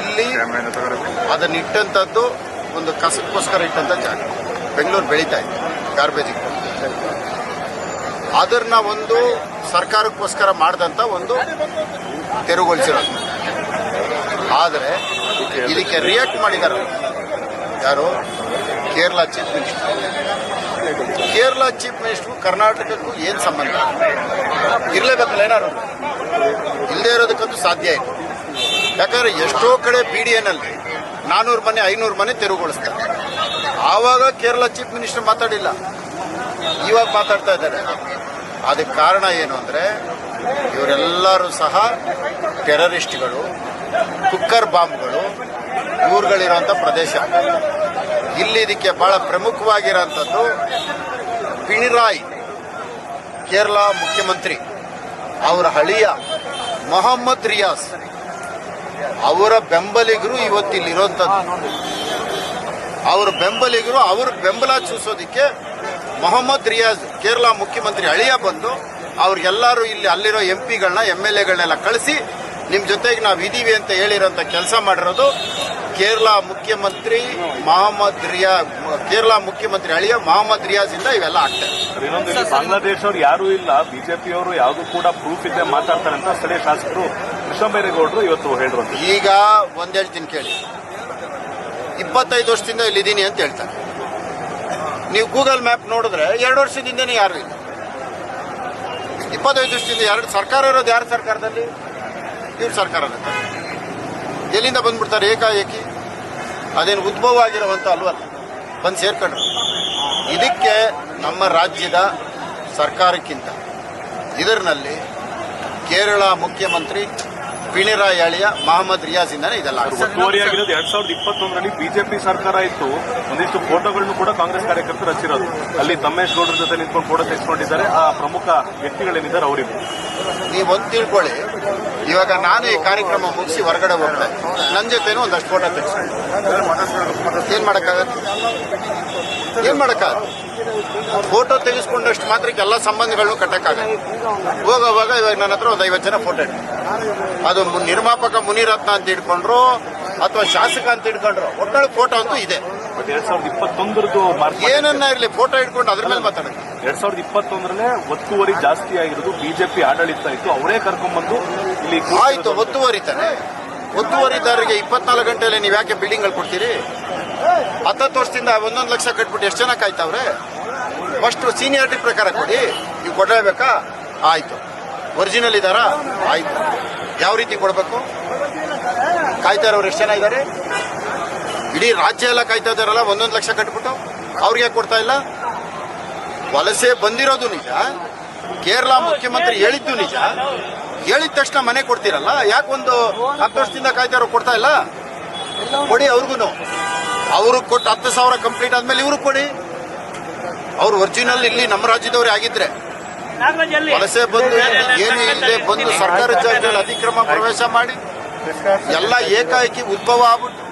ಇಲ್ಲಿ ಅದನ್ನ ಇಟ್ಟಂಥದ್ದು ಒಂದು ಕಸಕ್ಕೋಸ್ಕರ ಇಟ್ಟಂತ ಜಾಗ. ಬೆಂಗಳೂರು ಬೆಳೀತಾ ಇದೆ ಗಾರ್ಬೇಜಿಗೆ ಅದನ್ನ ಒಂದು ಸರ್ಕಾರಕ್ಕೋಸ್ಕರ ಮಾಡಿದಂತ ಒಂದು ತೆರವುಗೊಳಿಸಿರೋದು. ಆದರೆ ಇದಕ್ಕೆ ರಿಯಾಕ್ಟ್ ಮಾಡಿದ್ದಾರೆ ಯಾರು? Kerala chief minister Kerala chief minister ಕರ್ನಾಟಕಕ್ಕೂ ಏನು ಸಂಬಂಧ? ಇರಲೇಬೇಕಲ್ಲ ಏನಾರು ಇಲ್ಲದೆ ಇರೋದಕ್ಕಂತೂ ಸಾಧ್ಯ ಇಲ್ಲ. ಯಾಕಂದ್ರೆ ಎಷ್ಟೋ ಕಡೆ ಬಿ ಡಿ ಎನಲ್ಲಿ ನಾನೂರು ಮನೆ, ಐನೂರು ಮನೆ ತೆರವುಗೊಳಿಸ್ತಾರೆ. ಆವಾಗ ಕೇರಳ ಚೀಫ್ ಮಿನಿಸ್ಟರ್ ಮಾತಾಡಿಲ್ಲ. ಇವಾಗ ಮಾತಾಡ್ತಾ ಇದ್ದಾರೆ. ಅದಕ್ಕೆ ಕಾರಣ ಏನು ಅಂದ್ರೆ, ಇವರೆಲ್ಲರೂ ಸಹ ಟೆರರಿಸ್ಟ್ಗಳು, ಕುಕ್ಕರ್ ಬಾಂಬ್ಗಳು ಊರುಗಳಿರುವಂತಹ ಪ್ರದೇಶ. ಇಲ್ಲಿ ಇದಕ್ಕೆ ಬಹಳ ಪ್ರಮುಖವಾಗಿರೋಂಥದ್ದು ಪಿಣರಾಯಿ, ಕೇರಳ ಮುಖ್ಯಮಂತ್ರಿ. ಅವರ ಹಳಿಯ ಮೊಹಮ್ಮದ್ ರಿಯಾಸ್. ಅವರ ಬೆಂಬಲಿಗರು ಇವತ್ತು ಇರುವಂಥದ್ದು ಅವರ ಬೆಂಬಲಿಗರು ಅವ್ರ ಬೆಂಬಲ ಚೂಸೋದಕ್ಕೆ ಮೊಹಮ್ಮದ್ ರಿಯಾಜ್, ಕೇರಳ ಮುಖ್ಯಮಂತ್ರಿ ಅಳಿಯ ಬಂದು ಅವ್ರಿಗೆಲ್ಲರೂ ಇಲ್ಲಿ ಅಲ್ಲಿರೋ ಎಂ ಪಿಗಳನ್ನ ಎಂ ಎಲ್ ಎಗಳನ್ನೆಲ್ಲ ಕಳಿಸಿ ನಿಮ್ಮ ಜೊತೆಗೆ ನಾವು ಇದೀವಿ ಅಂತ ಹೇಳಿರೋಂಥ ಕೆಲಸ ಮಾಡಿರೋದು ಕೇರಳ ಮುಖ್ಯಮಂತ್ರಿ ಮಹಮ್ಮದ್ ರಿಯಾ ಕೇರಳ ಮುಖ್ಯಮಂತ್ರಿ ಅಳಿಯ ಮಹಮ್ಮದ್ ರಿಯಾಜ್ ಇಂದ. ಇವೆಲ್ಲ ಆಗ್ತದೆ ಇನ್ನೊಂದು ಇಲ್ಲಿ ಬಾಂಗ್ಲಾದೇಶ ಅವ್ರು ಯಾರು ಇಲ್ಲ ಬಿಜೆಪಿಯವರು ಯಾವುದು ಕೂಡ ಪ್ರೂಫ್ ಇದೆ ಮಾತಾಡ್ತಾರೆ ಅಂತ ಸ್ಥಳೀಯ ಶಾಸಕರು ಕೃಷ್ಣಬೈರೇಗೌಡರು ಇವತ್ತು ಹೇಳಿದ್ರು ಈಗ ಒಂದ್ ಹೇಳ್ತೀನಿ ಕೇಳಿ. ಇಪ್ಪತ್ತೈದು ವರ್ಷದಿಂದ ಇಲ್ಲಿದ್ದೀನಿ ಅಂತ ಹೇಳ್ತಾರೆ. ನೀವು ಗೂಗಲ್ ಮ್ಯಾಪ್ ನೋಡಿದ್ರೆ ಎರಡು ವರ್ಷದಿಂದನೇ ಯಾರು ಇಲ್ಲ. ಇಪ್ಪತ್ತೈದು ವರ್ಷದಿಂದ ಎರಡು ಸರ್ಕಾರ ಇರೋದು ಯಾರ ಸರ್ಕಾರದಲ್ಲಿ? ಇವ್ರ ಸರ್ಕಾರ ಎಲ್ಲಿಂದ ಬಂದ್ಬಿಡ್ತಾರೆ ಏಕಾಏಕಿ? ಅದೇನು ಉದ್ಭವ ಆಗಿರುವಂತ ಅಲ್ವಲ್ಲ ಬಂದು ಸೇರ್ಕೊಂಡ್ರು. ಇದಕ್ಕೆ ನಮ್ಮ ರಾಜ್ಯದ ಸರ್ಕಾರಕ್ಕಿಂತ ಇದರಲ್ಲಿ ಕೇರಳ ಮುಖ್ಯಮಂತ್ರಿ ಪಿಣರಾಯಿ ಅಳಿಯ ಮಹಮ್ಮದ್ ರಿಯಾಜ್ ಇಂದಾನೆ ಇದೆಲ್ಲ. ಒತ್ತುವರಿಯಾಗಿರೋದು ಎರಡ್ ಸಾವಿರದ ಇಪ್ಪತ್ತೊಂದರಲ್ಲಿ ಬಿಜೆಪಿ ಸರ್ಕಾರ ಇತ್ತು. ಒಂದಿಷ್ಟು ಫೋಟೋಗಳನ್ನು ಕೂಡ ಕಾಂಗ್ರೆಸ್ ಕಾರ್ಯಕರ್ತರು ಹಚ್ಚಿರೋದು. ಅಲ್ಲಿ ತಮ್ಮೇಶ್ ಗೌಡರ ಜೊತೆ ನಿಂತ್ಕೊಂಡು ಫೋಟೋ ತೆಗೆಸ್ಕೊಂಡಿದ್ದಾರೆ. ಆ ಪ್ರಮುಖ ವ್ಯಕ್ತಿಗಳೇನಿದ್ದಾರೆ ಅವರಿಗೂ ನೀವು ಒಂದು ತಿಳ್ಕೊಳ್ಳಿ. ಇವಾಗ ನಾನು ಈ ಕಾರ್ಯಕ್ರಮ ಮುಗಿಸಿ ಹೊರಗಡೆ ಹೋಗ್ತೇನೆ ನನ್ನ ಜೊತೆನೂ ಒಂದಷ್ಟು ಫೋಟೋ ತೆಗೆಸ್ಕೊಂಡು. ಏನ್ ಮಾಡಕ್ಕಾಗತ್ತೆ? ಏನ್ ಮಾಡಕ್ಕಾಗತ್ತೆ? ಫೋಟೋ ತೆಗೆಸ್ಕೊಂಡಷ್ಟು ಮಾತ್ರಕ್ಕೆ ಎಲ್ಲ ಸಂಬಂಧಗಳನ್ನು ಕಟ್ಟಕ್ಕಾಗತ್ತೆ. ಹೋಗೋವಾಗ ಇವಾಗ ನನ್ನ ಹತ್ರ ಒಂದು ಐವತ್ತು ಜನ ಫೋಟೋ ಇಟ್ಟು ಅದು ನಿರ್ಮಾಪಕ ಮುನಿರತ್ನ ಅಂತ ಇಟ್ಕೊಂಡ್ರು ಅಥವಾ ಶಾಸಕ ಅಂತ ಇಟ್ಕೊಂಡ್ರು ಒಟ್ಟೊಳಗೆ ಫೋಟೋ ಅಂತೂ ಇದೆ. ಬಟ್ ಎರಡ್ ಸಾವಿರದ ಇಪ್ಪತ್ತೊಂದರದ್ದು ಏನನ್ನ ಇರಲಿ ಫೋಟೋ ಇಟ್ಕೊಂಡು ಅದ್ರ ಮೇಲೆ ಮಾತಾಡೋದು ಎರಡ್ ಸಾವಿರದ ಇಪ್ಪತ್ತೊಂದರಲ್ಲೇ ಒತ್ತುವರಿ ಜಾಸ್ತಿ ಆಗಿರೋದು ಬಿಜೆಪಿ ಆಡಳಿತ ಇತ್ತು. ಅವರೇ ಕರ್ಕೊಂಡ್ಬಂದು ಇಲ್ಲಿ ಆಯ್ತು ಒತ್ತುವರಿ ತಾನೆ. ಒತ್ತುವರಿದಾರರಿಗೆ ಇಪ್ಪತ್ನಾಲ್ಕು ಗಂಟೆಯಲ್ಲಿ ನೀವು ಯಾಕೆ ಬಿಲ್ಡಿಂಗ್ ಕೊಡ್ತೀರಿ? ಹತ್ತತ್ತು ವರ್ಷದಿಂದ ಒಂದೊಂದು ಲಕ್ಷ ಕಟ್ಬಿಟ್ಟು ಎಷ್ಟು ಜನ ಕಾಯ್ತಾವ್ರೆ ಫಸ್ಟ್ ಸೀನಿಯಾರಿಟಿ ಪ್ರಕಾರ ಕೊಡಿ. ನೀವು ಕೊಡಲೇಬೇಕಾ? ಆಯ್ತು. ಒರಿಜಿನಲ್ ಇದಾರಾ ಆಯ್ತು. ಯಾವ ರೀತಿ ಕೊಡಬೇಕು? ಕಾಯ್ತಾ ಇರೋರು ಎಷ್ಟು ಜನ ಇದ್ದಾರೆ? ಇಡೀ ರಾಜ್ಯ ಎಲ್ಲ ಕಾಯ್ತಾ ಇದಾರಲ್ಲ ಒಂದೊಂದು ಲಕ್ಷ ಕಟ್ಬಿಟ್ಟು ಅವ್ರಿಗೆ ಯಾಕೆ ಕೊಡ್ತಾ ಇಲ್ಲ. ವಲಸೆ ಬಂದಿರೋದು ನಿಜ. ಕೇರಳ ಮುಖ್ಯಮಂತ್ರಿ ಹೇಳಿದ್ದು ನಿಜ. ಹೇಳಿದ ತಕ್ಷಣ ಮನೆ ಕೊಡ್ತೀರಲ್ಲ ಯಾಕೆ ಒಂದು ಹತ್ತು ವರ್ಷದಿಂದ ಕಾಯ್ತಾ ಇರೋ ಕೊಡ್ತಾ ಇಲ್ಲ? ಕೊಡಿ ಅವ್ರಿಗೂ ಅವರು ಕೊಟ್ಟು ಹತ್ತು ಸಾವಿರ ಕಂಪ್ಲೀಟ್ ಆದ್ಮೇಲೆ ಇವ್ರಿಗೆ ಕೊಡಿ. ಅವ್ರು ಒರಿಜಿನಲ್ ಇಲ್ಲಿ ನಮ್ಮ ರಾಜ್ಯದವ್ರೇ ಆಗಿದ್ರೆ. ವಲಸೆ ಬಂದು ಏನು ಇಲ್ಲದೆ ಬಂದು ಸರ್ಕಾರ ಜಾಗದಲ್ಲಿ ಅತಿಕ್ರಮ ಪ್ರವೇಶ ಮಾಡಿ ಎಲ್ಲ ಏಕಾಏಕಿ ಉದ್ಭವ ಆಗ್ಬಿಟ್ಟು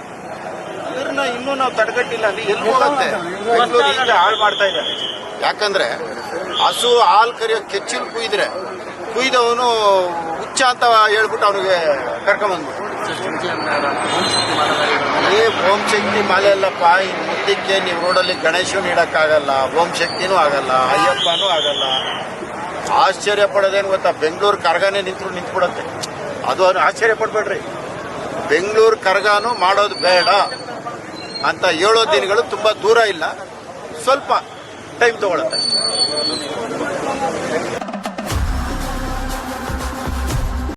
ಇದನ್ನ ಇನ್ನೂ ನಾವು ತಡೆಗಟ್ಟಿಲ್ಲ. ಎಲ್ಲಿ ಹೋಗುತ್ತೆ? ಹಾಳು ಮಾಡ್ತಾ ಇದ್ದಾರೆ ಯಾಕಂದ್ರೆ ಹಸು ಹಾಲು ಕರಿಯೋ ಕೆಚ್ಚಿಲ್ ಕುಯ್ದ್ರೆ, ಕುಯ್ದವನು ಹುಚ್ಚ ಅಂತ ಹೇಳ್ಬಿಟ್ಟು ಅವನಿಗೆ ಕರ್ಕೊಂಬಂದ್ಬಿಟ್ಟು ಏ, ಓಂ ಶಕ್ತಿ ಮಾಲೆ ಅಲ್ಲಪ್ಪ ಇನ್ ಮುಂದಕ್ಕೆ ನೀವು ರೋಡಲ್ಲಿ ಗಣೇಶನ್ ಇಡಕ್ಕಾಗಲ್ಲ, ಓಂ ಶಕ್ತಿನೂ ಆಗಲ್ಲ, ಅಯ್ಯಪ್ಪನೂ ಆಗಲ್ಲ. ಆಶ್ಚರ್ಯ ಪಡೋದೇನು ಗೊತ್ತಾ? ಬೆಂಗಳೂರು ಕರ್ಗಾನೆ ನಿಂತು ನಿಂತ್ಬಿಡತ್ತೆ. ಅದು ಆಶ್ಚರ್ಯ ಪಡ್ಬೇಡ್ರಿ. ಬೆಂಗಳೂರು ಕರ್ಗಾನು ಮಾಡೋದು ಬೇಡ. ಅಂತ ಹೇಳೋ ದಿನಗಳು ತುಂಬಾ ದೂರ ಇಲ್ಲ. ಸ್ವಲ್ಪ ಟೈಮ್ ತಗೊಳುತ್ತೆ.